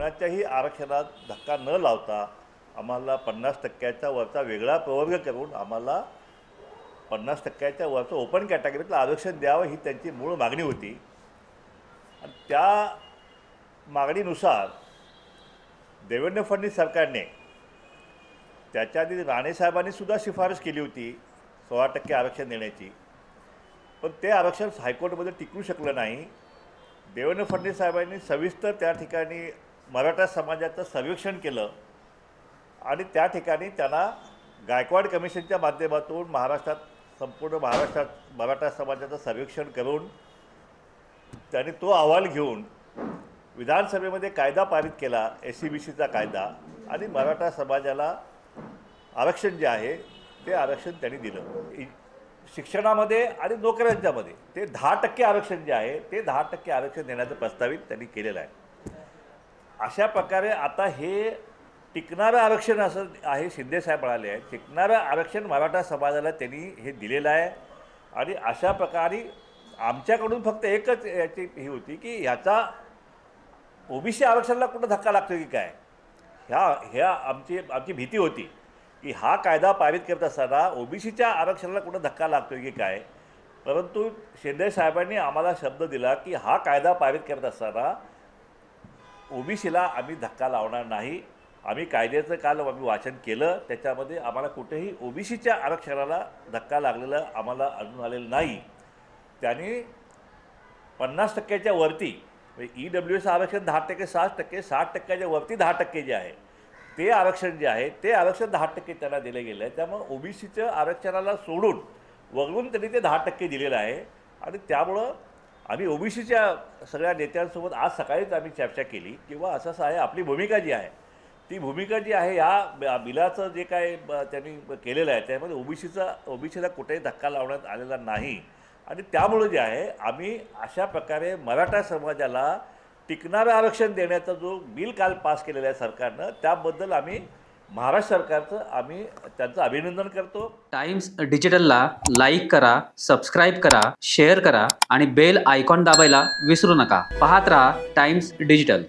कोणाच्याही आरक्षणात धक्का न लावता आम्हाला पन्नास टक्क्याच्या वरचा वेगळा प्रवर्ग करून आम्हाला पन्नास टक्क्याच्या वरचं ओपन कॅटेगरीतलं आरक्षण द्यावं ही त्यांची मूळ मागणी होती. आणि त्या मागणीनुसार देवेंद्र फडणवीस सरकारने त्याच्या आधी राणेसाहेबांनी सुद्धा शिफारस केली होती सोळा टक्के आरक्षण देण्याची. पण ते आरक्षण हायकोर्टमध्ये टिकू शकलं नाही. देवेंद्र फडणवीस साहेबांनी सविस्तर त्या ठिकाणी मराठा समाजाचं सर्वेक्षण केलं आणि त्या ठिकाणी त्यांना गायकवाड कमिशनच्या माध्यमातून महाराष्ट्रात संपूर्ण महाराष्ट्रात मराठा समाजाचं सर्वेक्षण करून त्यांनी तो अहवाल घेऊन विधानसभेमध्ये कायदा पारित केला एस सी बी सीचा कायदा आणि मराठा समाजाला आरक्षण जे आहे ते आरक्षण त्यांनी दिलं. इ- शिक्षणामध्ये आणि नोकऱ्यांच्यामध्ये ते दहा टक्के आरक्षण जे आहे ते दहा टक्के आरक्षण देण्याचं प्रस्तावित त्यांनी केलेलं आहे. अशा प्रकारे आता हे टिकणारं आरक्षण असं आहे शिंदेसाहेब म्हणाले आहे टिकणारं आरक्षण मराठा समाजाला त्यांनी हे दिलेलं आहे. आणि अशा प्रकारे आमच्याकडून फक्त एकच याची ही होती की ह्याचा ओबीसी आरक्षणाला कुठं धक्का लागतो की काय? ह्या ह्या आमची आमची भीती होती की हा कायदा पारित करत असताना ओबीसीच्या आरक्षणाला कुठं धक्का लागतो की काय? परंतु शिंदे साहेबांनी आम्हाला शब्द दिला की हा कायदा पारित करत असताना ओबीसीला आम्ही धक्का लावणार नाही. आम्ही कायद्याचं काल आम्ही वाचन केलं. त्याच्यामध्ये आम्हाला कुठेही ओबीसीच्या आरक्षणाला धक्का लागलेला आम्हाला अजून आलेलं नाही. त्याने पन्नास टक्क्याच्या वरती म्हणजे ई डब्ल्यू एस आरक्षण दहा टक्के साठ टक्के साठ टक्क्याच्या वरती दहा टक्के जे आहे ते आरक्षण जे आहे ते आरक्षण दहा टक्के त्यांना दिलं गेलं. आहे त्यामुळं ओबीसीचं आरक्षणाला सोडून वगळून त्यांनी ते दहा टक्के दिलेलं आहे. आणि त्यामुळं आम्ही ओबीसीच्या सगळ्या नेत्यांसोबत आज सकाळीच आम्ही चर्चा केली किंवा असं असं आहे आपली भूमिका जी आहे ती भूमिका जी आहे या बिलाचं जे काय ब- त्यांनी केलेलं आहे त्यामध्ये ओबीसीचा ओबीसीला कुठेही धक्का लावण्यात आलेला नाही. आणि त्यामुळं जे आहे आम्ही अशा प्रकारे मराठा समाजाला टिकणारं आरक्षण देण्याचा जो बिल काल पास केलेला आहे सरकारनं त्याबद्दल आम्ही महाराष्ट्र सरकारचं आम्ही त्यांचं अभिनंदन करतो. टाइम्स डिजिटलला लाईक करा सबस्क्राईब करा शेअर करा आणि बेल आयकॉन दाबायला विसरू नका. पाहत राहा टाइम्स डिजिटल.